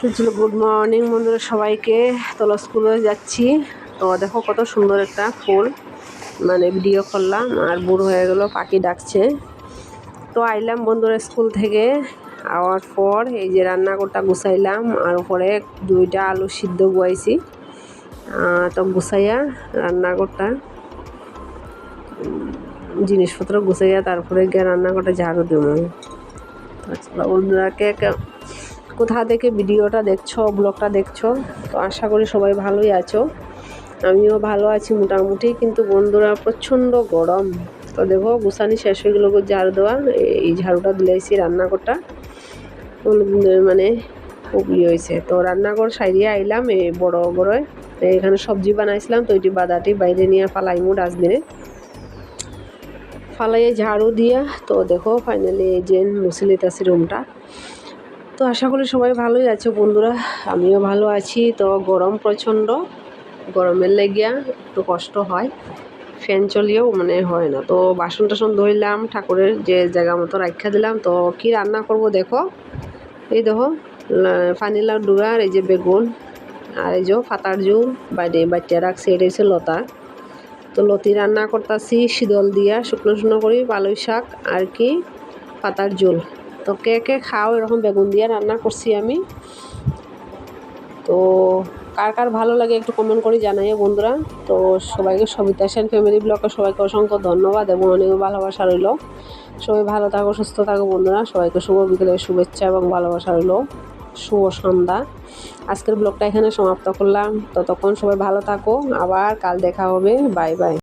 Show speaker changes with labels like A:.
A: তো ছিল good morning বন্ধুরা সবাইকে। তোলা স্কুলে যাচ্ছি। তো দেখো কত সুন্দর একটা ফুল। মানে ভিডিও করলাম আর বুড়ো হয়ে গেলো, পাখি ডাকছে। তো আইলাম বন্ধুরা স্কুল থেকে। আওয়ার পর এই যে রান্নাঘরটা গুছাইলাম আর উপরে দুইটা আলু সিদ্ধ গুয়াইছি তো গুছাইয়া রান্নাঘরটা জিনিসপত্র গুছাইয়া তারপরে গিয়ে রান্নাঘরটা ঝাড়ু দেবো। আচ্ছা বন্ধুরা কে কোথা থেকে ভিডিওটা দেখছ, ব্লগটা দেখছ, তো আশা করি সবাই ভালোই আছো। আমিও ভালো আছি মোটামুটি, কিন্তু বন্ধুরা প্রচণ্ড গরম। তো দেখো গুসানি শেষ হয়ে গেলো ঝাড়ু দেওয়া এই ঝাড়ুটা দিলেছি রান্নাঘরটা। মানে ইয়ে হয়েছে তো রান্নাঘর সাইডিয়ে আইলাম এই বড় বড় এখানে সবজি বানাইছিলাম, তো ওইটি বাদাটি বাইরে নিয়ে ফালাইমু ডাস্টবিনে। ফালাইয়ে ঝাড়ু দিয়া, তো দেখো ফাইনালি এই যে মুসলিতাছি রুমটা তো আশা করি সবাই ভালোই আছে বন্ধুরা। আমিও ভালো আছি। তো গরম প্রচণ্ড। গরমের লেগিয়া একটু কষ্ট হয়। ফ্যান চলিয়েও মানে হয় না। তো বাসন টাসন ধরলাম ঠাকুরের যে জায়গা মতো রাখা দিলাম। তো কি রান্না করব দেখো। এই দেখো লাউ ডুগা আর এই যে বেগুন। আর এই যে ফাতার জুল বাইরে বাচ্চা রাখছে, এটা হচ্ছে লতা। তো লতি রান্না করতেছি শীতল দিয়া, শুকনো শুকনো করি পালই শাক আর কি, পাতার ঝোল। তো কে কে খাও, এরকম বেগুন দিয়ে রান্না করছি আমি। তো কার কার ভালো লাগে একটু কমেন্ট করে জানাইও বন্ধুরা। তো সবাইকে সবিতা সেন ফ্যামিলি ব্লগে সবাইকে অসংখ্য ধন্যবাদ এবং অনেক ভালোবাসা রইল। সবাই ভালো থাকো, সুস্থ থাকো বন্ধুরা। সবাইকে শুভ বিকেলের শুভেচ্ছা এবং ভালোবাসা রইল। শুভ সন্ধ্যা। আজকের ব্লগটা এখানে সমাপ্ত করলাম। ততক্ষণ সবাই ভালো থাকো। আবার কাল দেখা হবে। Bye bye.